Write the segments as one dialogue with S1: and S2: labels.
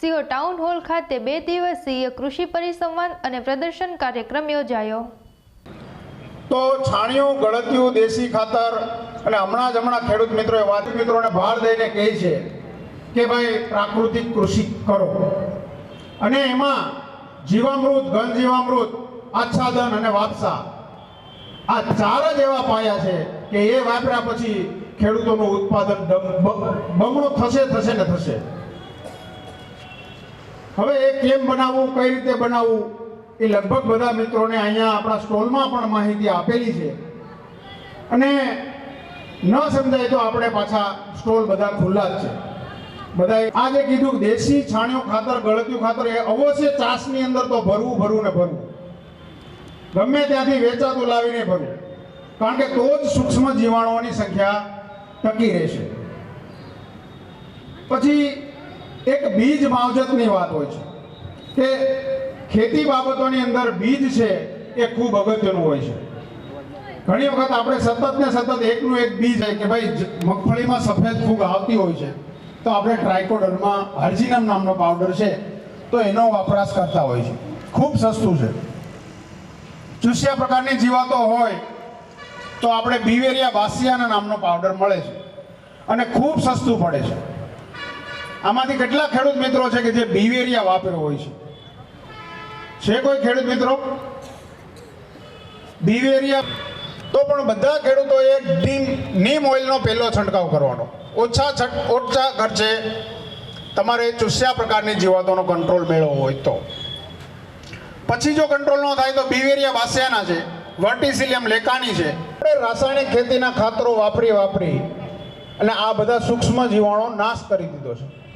S1: સિંહો town hall ખાતે બે દિવસીય કૃષિ પરિસંવાદ અને પ્રદર્શન કાર્યક્રમ યોજાયો.
S2: તો છાણિયું, ગળતિયું, દેશી ખાતર અને હમણાં જ હમણાં ખેડૂત મિત્રોએ વાત મિત્રોને ભાર દઈને કહે છે કે ભાઈ પ્રાકૃતિક કૃષિ કરો. અને એમાં જીવામૃત ઘન જીવામૃત આચ્છાદન અને વાપસા. આ ચાર જ એવા પાયા છે કે એ વાપર્યા પછી ખેડૂતોનું ઉત્પાદન બમણું થશે થશે ને થશે. હવે એ કેમ બનાવવું, કઈ રીતે બનાવવું, એ લગભગ બધા મિત્રોને અહીંયા આપણા સ્ટોલમાં પણ માહિતી આપેલી છે. અને ન સમજાય તો આપણે પાછા સ્ટોલ બધા ખુલ્લા જ છે. બધાએ આ જે કીધું દેશી છાણિયું ખાતર ગળત્યું ખાતર, એ અવશ્ય ચાસની અંદર તો ભરવું ભરવું ને ભરવું. ગમે ત્યાંથી વેચાતું લાવીને ભરવું કારણ કે તો જ સૂક્ષ્મ જીવાણુઓની સંખ્યા ટકી રહેશે. પછી એક બીજ માવજતની વાત હોય છે કે ખેતી બાબતોની અંદર બીજ છે એ ખૂબ અગત્યનું હોય છે. ઘણી વખત આપણે સતત ને સતત એકનું એક બીજ છે કે ભાઈ મગફળીમાં સફેદ ફૂગ આવતી હોય છે, તો આપણે ટ્રાયકોડનમાં હર્જીનમ નામનો પાવડર છે, તો એનો વપરાશ કરતા હોય છે. ખૂબ સસ્તું છે. ચૂસ્યા પ્રકારની જીવાતો હોય, તો આપણે બિવેરિયા બાસિયાના નામનો પાવડર મળે છે અને ખૂબ સસ્તું પડે છે. આમાંથી કેટલા ખેડૂત મિત્રો છે કે જે બિવેરિયા વાપર્યો હોય છે? છે કોઈ ખેડૂત મિત્રો? બિવેરિયા. તો પણ બધા ખેડૂતોએ ડીમ નીમ ઓઇલનો પહેલો છંટકાવ કરવાનો. ઓછા ઓછા ખર્ચે તમારે ચૂસ્યા પ્રકારની જીવાતોનો કંટ્રોલ મેળવવો હોય તો. પછી જો કંટ્રોલ ન થાય તો બિવેરિયા વાસ્યાના છે, વર્ટિસિલિયમ લેકાની છે. રાસાયણિક ખેતીના ખાતરો વાપરી વાપરી અને આ બધા સૂક્ષ્મ જીવાણો નાશ કરી દીધો છે.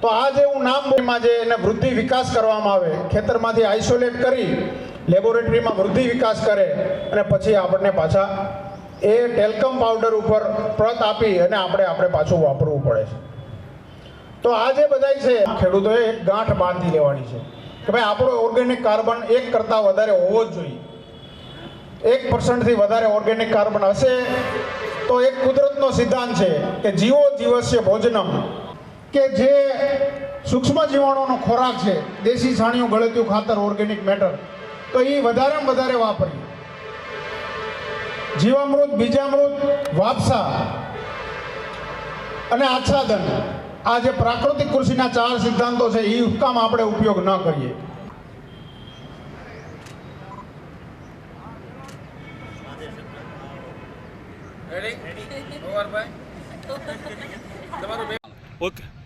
S2: તો આ જે હું નામમાં જે એને વૃદ્ધિ વિકાસ કરવામાં આવે, ખેતરમાંથી આઇસોલેટ કરી લેબોરેટરીમાં વૃદ્ધિ વિકાસ કરે અને પછી આપણને પાછા એ ટેલકમ પાવડર ઉપર પ્રત આપી અને આપણે આપણે પાછું વાપરવું પડે છે. તો આ જે બધાય છે, ખેડૂતોએ એક ગાંઠ બાંધી લેવાની છે કે ભાઈ આપણો ઓર્ગેનિક કાર્બન એક કરતાં વધારે હોવો જ જોઈએ. એક પર્સન્ટથી વધારે ઓર્ગેનિક કાર્બન હશે તો એક કુદરતનો સિદ્ધાંત છે કે જીવો જીવસ્ય ભોજનમ કે જે સૂક્ષ્મ જીવાણુનો ખોરાક છે દેશી છાણિયું ગળત્યું ખાતર ઓર્ગેનિક મેટર તો એ વધારેમાં વધારે વાપરીએ. જીવામૃત બીજામૃત વાપસા અને આચ્છાદન આ જે પ્રાકૃતિક કૃષિના ચાર સિદ્ધાંતો છે એ કામ આપણે ઉપયોગ ન કરીએ.
S3: ઓકે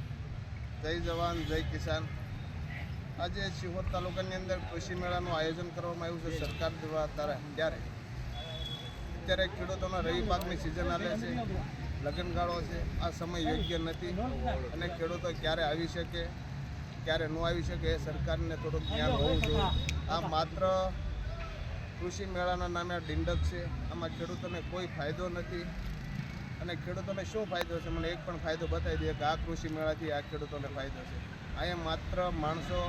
S4: જય જવાન, જય કિસાન. આજે શિહોર તાલુકાની અંદર કૃષિ મેળાનું આયોજન કરવામાં આવ્યું છે સરકાર દ્વારા ત્યારે અત્યારે ખેડૂતોના રવિ પાકની સિઝન આવે છે, લગ્નગાળો છે. આ સમય યોગ્ય નથી અને ખેડૂતો ક્યારે આવી શકે, ક્યારે ન આવી શકે એ સરકારને થોડુંક જ્ઞાન હોવું જોઈએ. આ માત્ર કૃષિ મેળાના નામે ડિંડક છે. આમાં ખેડૂતોને કોઈ ફાયદો નથી. અને ખેડૂતોને શું ફાયદો છે? મને એક પણ ફાયદો બતાવી દે કે આ કૃષિ મેળાથી આ ખેડૂતોને ફાયદો છે. અહીંયા માત્ર માણસો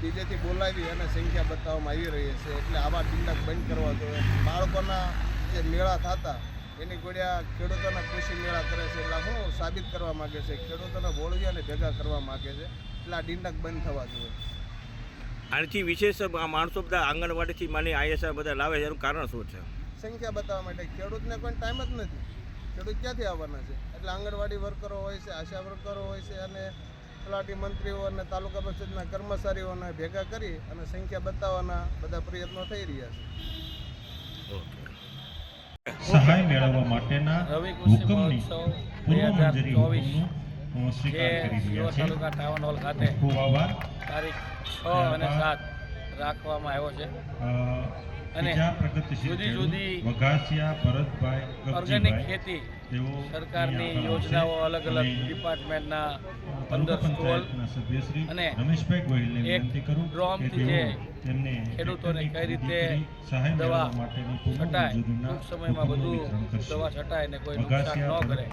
S4: બીજેથી બોલાવી અને સંખ્યા બતાવવામાં આવી રહી છે. એટલે આવા ડિંડક બંધ કરવા જોઈએ. બાળકોના જે મેળા થતા, એની ગોળ્યા ખેડૂતોના કૃષિ મેળા કરે છે. એટલે શું સાબિત કરવા માગે છે? ખેડૂતોને બોળવી અને ભેગા કરવા માગે છે. એટલે આ ડિંડક બંધ થવા જોઈએ.
S3: આનાથી વિશેષ માણસો બધા આંગણવાડીથી માની આઈએસઆર બધા લાવે એનું કારણ શું છે?
S4: સંખ્યા બતાવવા માટે ખેડૂતને કોઈ ટાઈમ જ નથી. ખેડૂત ક્યાંથી આવવાના છે? એટલે આંગણવાડી વર્કરો હોય છે આશા વર્કરો હોય છે અને તલાટી મંત્રીઓ અને તાલુકા પંચાયતના કર્મચારીઓને ભેગા કરી અને સંખ્યા બતાવવાના બધા પ્રયત્નો થઈ રહ્યા છે.
S5: સહાય મેળવવા માટેના હુકમની
S6: બે
S5: પૂર્વ મંજૂરી
S6: ચોવીસ
S5: હુકમનું સ્વીકાર કરી રહ્યા છે.
S6: તાલુકા ટાઉન હોલ ખાતે
S5: ખૂબ આભાર.
S6: તારીખ છ અને સાત રાખવામાં આવ્યો છે. અને જુદી જુદી ઓર્ગેનિક ખેતી સરકારની યોજનાઓ અલગ અલગ ડિપાર્ટમેન્ટના
S5: અંદર
S6: પંદર સ્ટોલ અને એક ડ્રોમથી જે ખેડૂતોને કઈ રીતે દવા છટાય ટૂંક સમયમાં બધું દવા છટાય ને કોઈ નુકસાન ન કરે.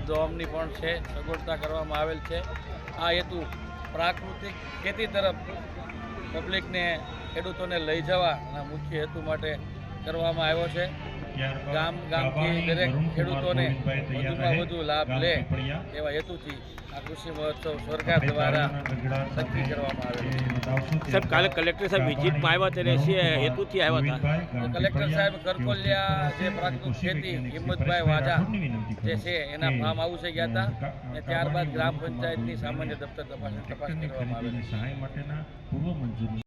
S5: ડ્રોમની
S6: એવા પણ છે સગવડતા કરવામાં આવેલ છે. આ હેતુ પ્રાકૃતિક ખેતી તરફ પબ્લિકને ખેડૂતોને લઈ જવાના મુખ્ય હેતુ માટે કરવામાં આવ્યો છે. ગામ ગામથી દરેક ખેડૂતોને વધુમાં વધુ લાભ લે એવા હેતુથી આ કૃષિ મહોત્સવ સરકાર દ્વારા નક્કી કરવામાં આવે છે.
S3: સાહેબ કાલે કલેક્ટર સાહેબ વિઝિટમાં આવ્યા ત્યારે છે હેતુથી આવ્યા હતા.
S6: કલેક્ટર સાહેબ કરકોલિયા જે પ્રાકૃતિક ખેતી હિંમતભાઈ વાજા જે છે એના ફાર્મ હાઉસે ગયા હતા. અને ત્યારબાદ ગ્રામ પંચાયતની સામાન્ય દફતર તપાસ તપાસ કરવામાં આવેલી
S5: સહાય માટેના પૂર્વ મંજૂરી